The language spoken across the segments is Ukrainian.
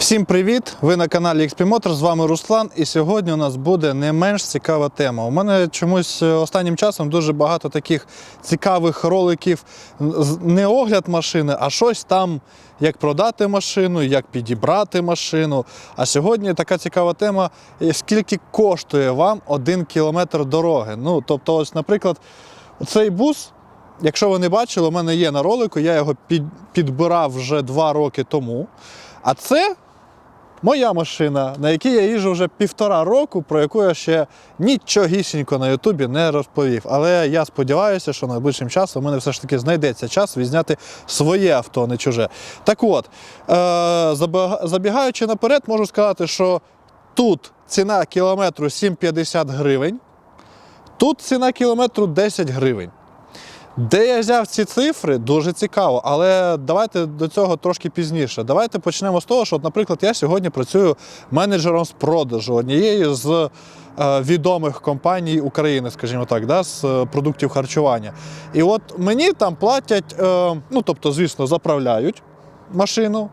Всім привіт! Ви на каналі XP Motors, з вами Руслан. І сьогодні у нас буде не менш цікава тема. У мене чомусь е, останнім часом дуже багато таких цікавих роликів. Не огляд машини, а щось там, як продати машину, як підібрати машину. А сьогодні така цікава тема: е, скільки коштує вам один кілометр дороги. Ну, тобто, ось, наприклад, цей бус. Якщо ви не бачили, у мене є на ролику, я його підбирав вже два роки тому. А це моя машина, на якій я їжджу вже півтора року, про яку я ще нічогісінько на Ютубі не розповів. Але я сподіваюся, що найближчим часом у мене все ж таки знайдеться час відзняти своє авто, не чуже. Так от, е, забігаючи наперед, можу сказати, що тут ціна кілометру 7,50 гривень, тут ціна кілометру 10 гривень. Де я взяв ці цифри, дуже цікаво, але давайте до цього трошки пізніше. Давайте почнемо з того, що, наприклад, я сьогодні працюю менеджером з продажу однієї з е, відомих компаній України, скажімо так, да, з е, продуктів харчування. І от мені там платять, е, ну тобто, звісно, заправляють машину,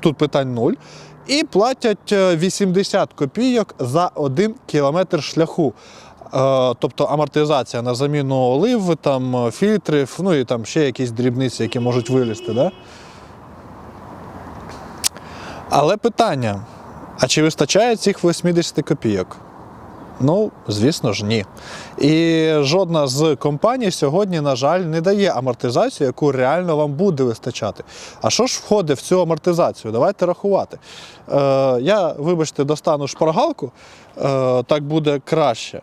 тут питань нуль. І платять е, 80 копійок за один кілометр шляху. Е, Тобто амортизація на заміну олив, там, е, фільтрів, ну і там ще якісь дрібниці, які можуть вилізти. Да? Але питання: а чи вистачає цих 80 копійок? Ну, звісно ж, ні. І жодна з компаній сьогодні, на жаль, не дає амортизацію, яку реально вам буде вистачати. А що ж входить в цю амортизацію? Давайте рахувати. Е, я, вибачте, достану шпаргалку, е, так буде краще.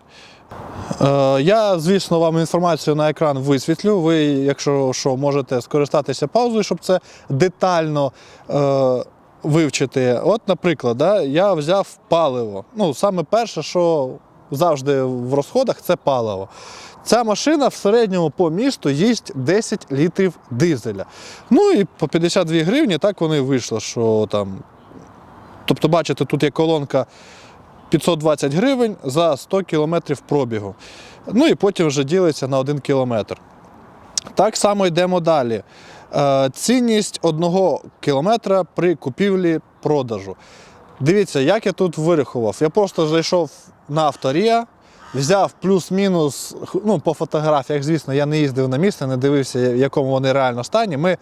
Е, Я, звісно, вам інформацію на екран висвітлю. Ви, якщо що, можете скористатися паузою, щоб це детально е, вивчити. От, наприклад, да, я взяв паливо. Ну, саме перше, що завжди в розходах, це паливо. Ця машина в середньому по місту їсть 10 літрів дизеля. Ну і по 52 гривні так вони вийшло, що там. Тобто, бачите, тут є колонка 520 гривень за 100 кілометрів пробігу. Ну і потім вже ділиться на 1 кілометр. Так само йдемо далі. Е, Цінність одного кілометра при купівлі-продажу. Дивіться, як я тут вирахував. Я просто зайшов на авторія, взяв плюс-мінус, ну, по фотографіях, звісно, я не їздив на місце, не дивився, в якому вони реально стані. Ми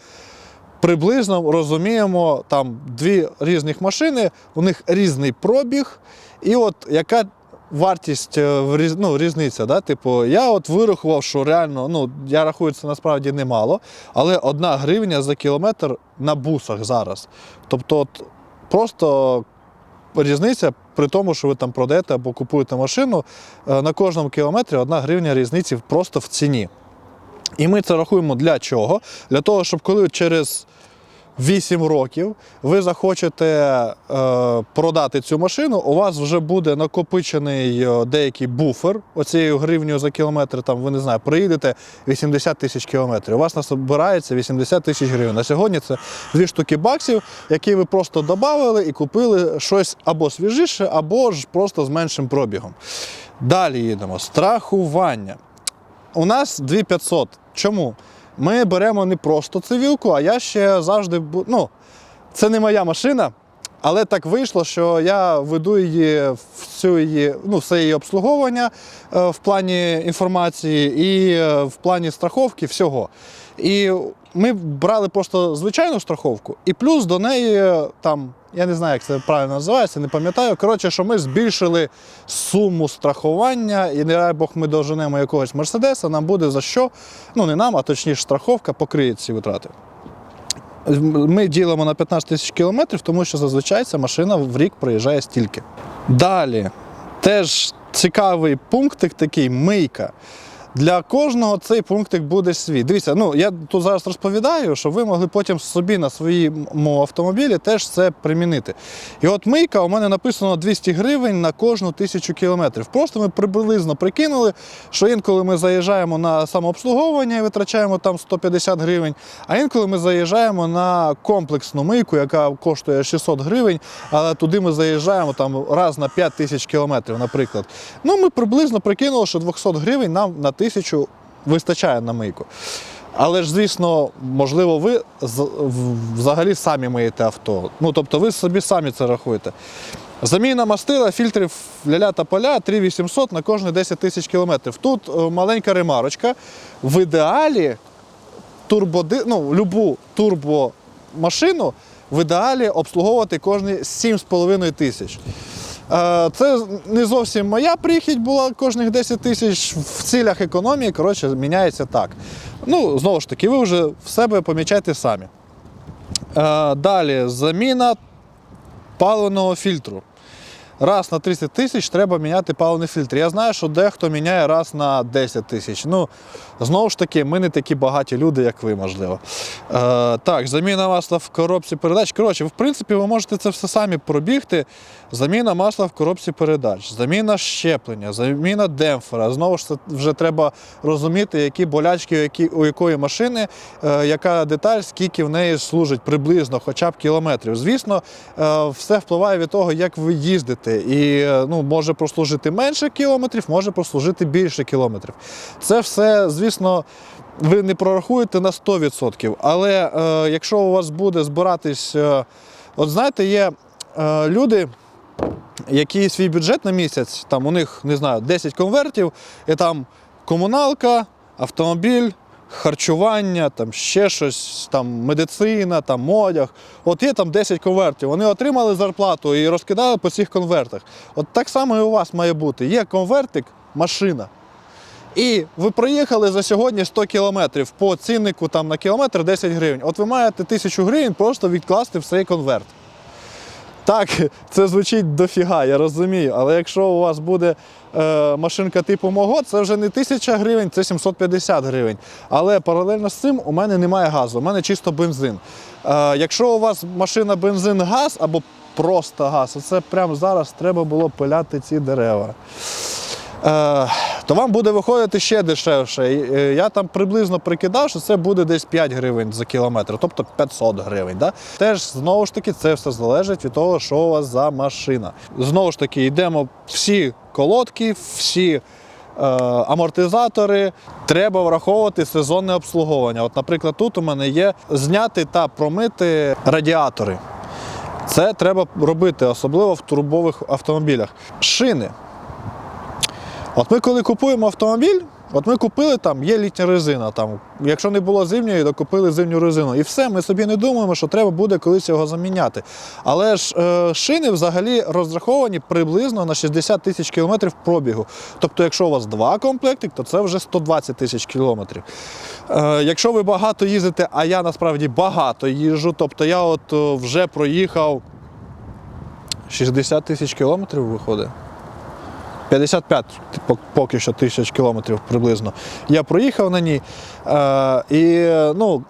приблизно розуміємо там дві різних машини, у них різний пробіг, і от яка вартість е, ну, різниця. Да? Типу, я от вирахував, що реально, ну, я рахую, це насправді немало, але одна гривня за кілометр на бусах зараз. Тобто, от, просто різниця при тому, що ви там продаєте або купуєте машину, е, на кожному кілометрі одна гривня різниці просто в ціні. І ми це рахуємо для чого? Для того, щоб коли через 8 років ви захочете е, продати цю машину, у вас вже буде накопичений е, деякий буфер оцією гривнею за кілометр. Там ви не знаю, проїдете 80 тисяч кілометрів. У вас насобирається 80 тисяч гривень. На сьогодні це дві штуки баксів, які ви просто додали і купили щось або свіжіше, або ж просто з меншим пробігом. Далі їдемо. Страхування. У нас 2500. Чому? Ми беремо не просто цивілку, а я ще завжди. Ну, це не моя машина, але так вийшло, що я веду її всю її, ну, все її обслуговування е, в плані інформації і е, в плані страховки всього. І ми брали просто звичайну страховку, і плюс до неї е, там. Я не знаю, як це правильно називається, не пам'ятаю. Коротше, що ми збільшили суму страхування, і не дай Бог ми доженемо якогось мерседеса, нам буде за що, ну не нам, а точніше страховка покриє ці витрати. Ми ділимо на 15 тисяч кілометрів, тому що зазвичай ця машина в рік проїжджає стільки. Далі, теж цікавий пунктик такий мийка. Для кожного цей пунктик буде свій. Дивіться, ну я тут зараз розповідаю, щоб ви могли потім собі на своєму автомобілі теж це примінити. І от мийка у мене написано 200 гривень на кожну тисячу кілометрів. Просто ми приблизно прикинули, що інколи ми заїжджаємо на самообслуговування і витрачаємо там 150 гривень, а інколи ми заїжджаємо на комплексну мийку, яка коштує 600 гривень, але туди ми заїжджаємо там раз на 5 тисяч кілометрів, наприклад. Ну, ми приблизно прикинули, що 200 гривень нам на тисячу вистачає на мийку. Але ж, звісно, можливо, ви взагалі самі миєте авто. Ну, тобто ви собі самі це рахуєте. Заміна мастила, фільтрів ляля та поля 3800 на кожні 10 тисяч кілометрів. Тут е, маленька ремарочка. В ідеалі турбоди... ну, любу турбомашину в ідеалі обслуговувати кожні 7,5 тисяч. Е, Це не зовсім моя прихідь була кожних 10 тисяч. В цілях економії, коротше, міняється так. Ну, знову ж таки, ви вже в себе помічайте самі. Е, Далі заміна паливного фільтру. Раз на 30 тисяч треба міняти паливний фільтр. Я знаю, що дехто міняє раз на 10 тисяч. Ну, знову ж таки, ми не такі багаті люди, як ви, можливо. Е, так, заміна масла в коробці передач. Коротше, в принципі, ви можете це все самі пробігти. Заміна масла в коробці передач, заміна щеплення, заміна демпфера. Знову ж це вже треба розуміти, які болячки які, у якої машини, е, яка деталь, скільки в неї служить приблизно, хоча б кілометрів. Звісно, е, все впливає від того, як ви їздите. І е, ну, може прослужити менше кілометрів, може прослужити більше кілометрів. Це все, звісно, ви не прорахуєте на 100%. Але е, якщо у вас буде збиратись, е, от знаєте, є е, люди, які свій бюджет на місяць, там у них, не знаю, 10 конвертів, і там комуналка, автомобіль, харчування, там ще щось, там медицина, там одяг. От є там 10 конвертів. Вони отримали зарплату і розкидали по цих конвертах. От так само і у вас має бути. Є конвертик, машина. І ви проїхали за сьогодні 100 кілометрів по ціннику там, на кілометр 10 гривень. От ви маєте 1000 гривень просто відкласти в цей конверт. Так, це звучить дофіга, я розумію. Але якщо у вас буде е, машинка типу мого, це вже не 1000 гривень, це 750 гривень. Але паралельно з цим у мене немає газу, у мене чисто бензин. Е, якщо у вас машина бензин-газ або просто газ, це прямо зараз треба було пиляти ці дерева. Е, то вам буде виходити ще дешевше. Е, Я там приблизно прикидав, що це буде десь 5 гривень за кілометр, тобто 500 гривень. Да? Теж знову ж таки це все залежить від того, що у вас за машина. Знову ж таки, йдемо всі колодки, всі. е, Амортизатори треба враховувати сезонне обслуговування. От, наприклад, тут у мене є зняти та промити радіатори. Це треба робити, особливо в турбових автомобілях. Шини. От ми коли купуємо автомобіль, от ми купили там, є літня резина. Там, якщо не було зимньої, то купили зимню резину. І все, ми собі не думаємо, що треба буде колись його заміняти. Але ж е, шини взагалі розраховані приблизно на 60 тисяч кілометрів пробігу. Тобто, якщо у вас два комплекти, то це вже 120 тисяч кілометрів. Е, якщо ви багато їздите, а я насправді багато їжджу, тобто я от вже проїхав 60 тисяч кілометрів виходить. 55 типу, поки що тисяч кілометрів приблизно. Я проїхав на ній. Е, і ну,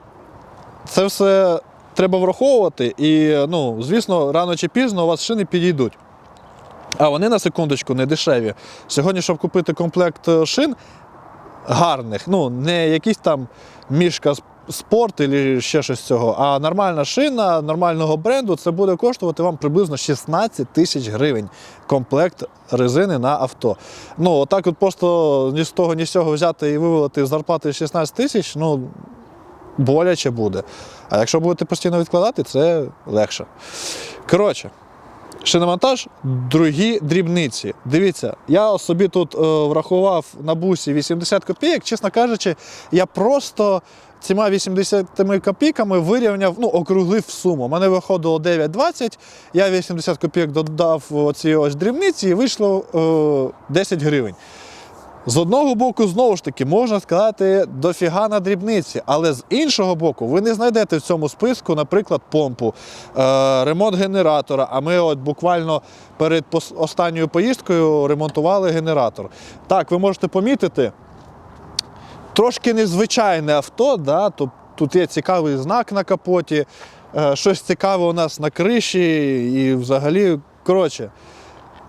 це все треба враховувати. І, ну, звісно, рано чи пізно у вас шини підійдуть. А вони на секундочку не дешеві. Сьогодні, щоб купити комплект е, шин гарних, ну, не якийсь там мішка з- спорт або ще щось цього, а нормальна шина нормального бренду, це буде коштувати вам приблизно 16 тисяч гривень комплект резини на авто. Ну, отак от просто ні з того, ні з цього взяти і вивалити з зарплати 16 тисяч, ну, боляче буде. А якщо будете постійно відкладати, це легше. Коротше. Шиномонтаж, другі дрібниці. Дивіться, я собі тут е, врахував на бусі 80 копійок. Чесно кажучи, я просто цими 80 копійками вирівняв, ну, округлив суму. Мене виходило 9,20, я 80 копійок додав оці ось дрібниці і вийшло е, 10 гривень. З одного боку, знову ж таки, можна сказати, дофіга на дрібниці, але з іншого боку, ви не знайдете в цьому списку, наприклад, помпу, е, ремонт генератора. А ми от буквально перед останньою поїздкою ремонтували генератор. Так, ви можете помітити, трошки незвичайне авто, да? тут, є цікавий знак на капоті, е, щось цікаве у нас на криші і взагалі, коротше.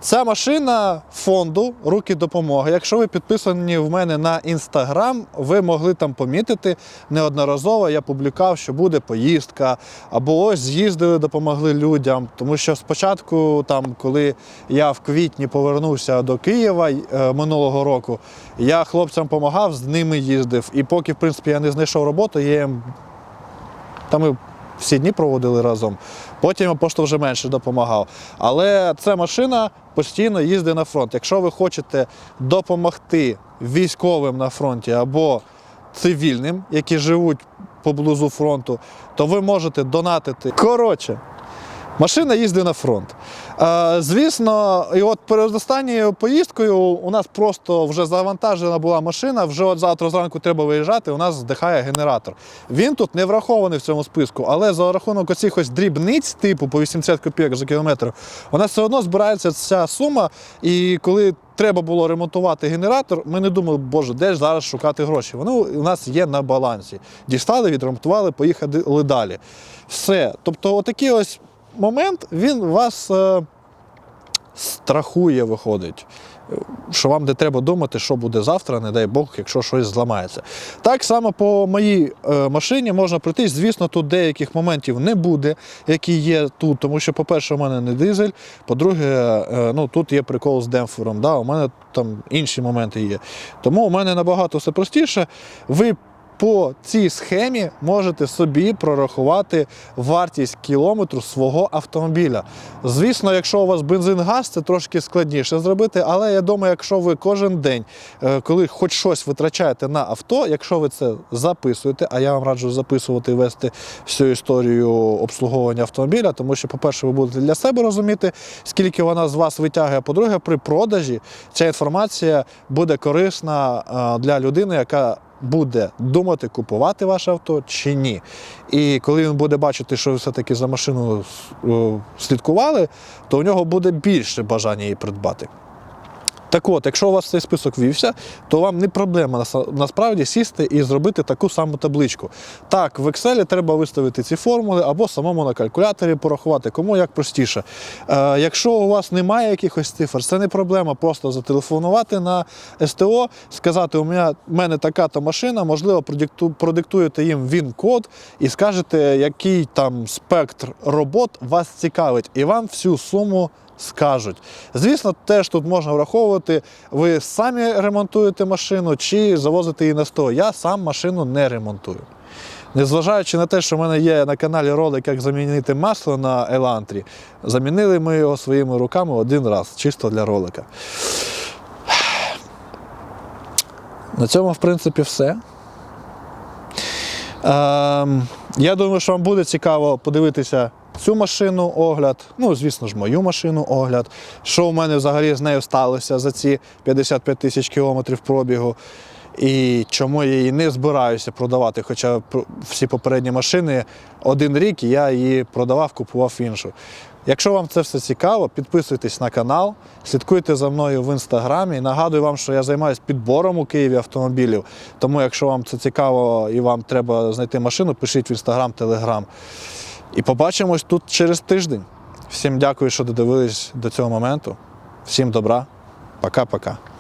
Ця машина фонду Руки допомоги. Якщо ви підписані в мене на інстаграм, ви могли там помітити неодноразово. Я публікав, що буде поїздка, або ось з'їздили, допомогли людям. Тому що спочатку, там, коли я в квітні повернувся до Києва е, минулого року, я хлопцям допомагав, з ними їздив. І поки, в принципі, я не знайшов роботу, я їм та ми всі дні проводили разом. Потім просто вже менше допомагав. Але ця машина постійно їздить на фронт. Якщо ви хочете допомогти військовим на фронті або цивільним, які живуть поблизу фронту, то ви можете донатити. Коротше, Машина їздить на фронт. Е, звісно, і от перед останньою поїздкою у нас просто вже завантажена була машина, вже от завтра зранку треба виїжджати, у нас здихає генератор. Він тут не врахований в цьому списку, але за рахунок оцих ось дрібниць, типу по 80 копійок за кілометр, у нас все одно збирається ця сума. І коли треба було ремонтувати генератор, ми не думали, боже, де ж зараз шукати гроші. Вони у нас є на балансі. Дістали, відремонтували, поїхали далі. Все. Тобто, отакий ось момент він вас е, страхує, виходить. Що вам не треба думати, що буде завтра, не дай Бог, якщо щось зламається. Так само по моїй е, машині можна пройти. Звісно, тут деяких моментів не буде, які є тут, тому що, по-перше, у мене не дизель, по-друге, е, ну, тут є прикол з демпфером, да, у мене там інші моменти є. Тому у мене набагато все простіше. Ви по цій схемі можете собі прорахувати вартість кілометру свого автомобіля. Звісно, якщо у вас бензин-газ, це трошки складніше зробити, але я думаю, якщо ви кожен день, е, коли хоч щось витрачаєте на авто, якщо ви це записуєте, а я вам раджу записувати і вести всю історію обслуговування автомобіля, тому що, по-перше, ви будете для себе розуміти, скільки вона з вас витягує. По-друге, при продажі ця інформація буде корисна е, для людини, яка буде думати, купувати ваше авто чи ні. І коли він буде бачити, що все-таки за машину е, слідкували, то у нього буде більше бажання її придбати. Так от, якщо у вас цей список вівся, то вам не проблема насправді сісти і зробити таку саму табличку. Так, в Excel треба виставити ці формули або самому на калькуляторі порахувати, кому як простіше. Е, якщо у вас немає якихось цифр, це не проблема просто зателефонувати на СТО, сказати, у мене, мене така-то машина, можливо, продиктуєте їм він-код і скажете, який там спектр робот вас цікавить, і вам всю суму скажуть. Звісно, теж тут можна враховувати, ви самі ремонтуєте машину чи завозите її на СТО. Я сам машину не ремонтую. Незважаючи на те, що в мене є на каналі ролик, як замінити масло на Елантрі, замінили ми його своїми руками один раз, чисто для ролика. На цьому, в принципі, все. Ем, я думаю, що вам буде цікаво подивитися цю машину огляд, ну, звісно ж, мою машину огляд, що у мене взагалі з нею сталося за ці 55 тисяч кілометрів пробігу. І чому я її не збираюся продавати, хоча всі попередні машини один рік я її продавав, купував іншу. Якщо вам це все цікаво, підписуйтесь на канал, слідкуйте за мною в інстаграмі. Нагадую вам, що я займаюся підбором у Києві автомобілів. Тому, якщо вам це цікаво і вам треба знайти машину, пишіть в інстаграм, телеграм. І побачимось тут через тиждень. Всім дякую, що додивились до цього моменту. Всім добра. Пока-пока.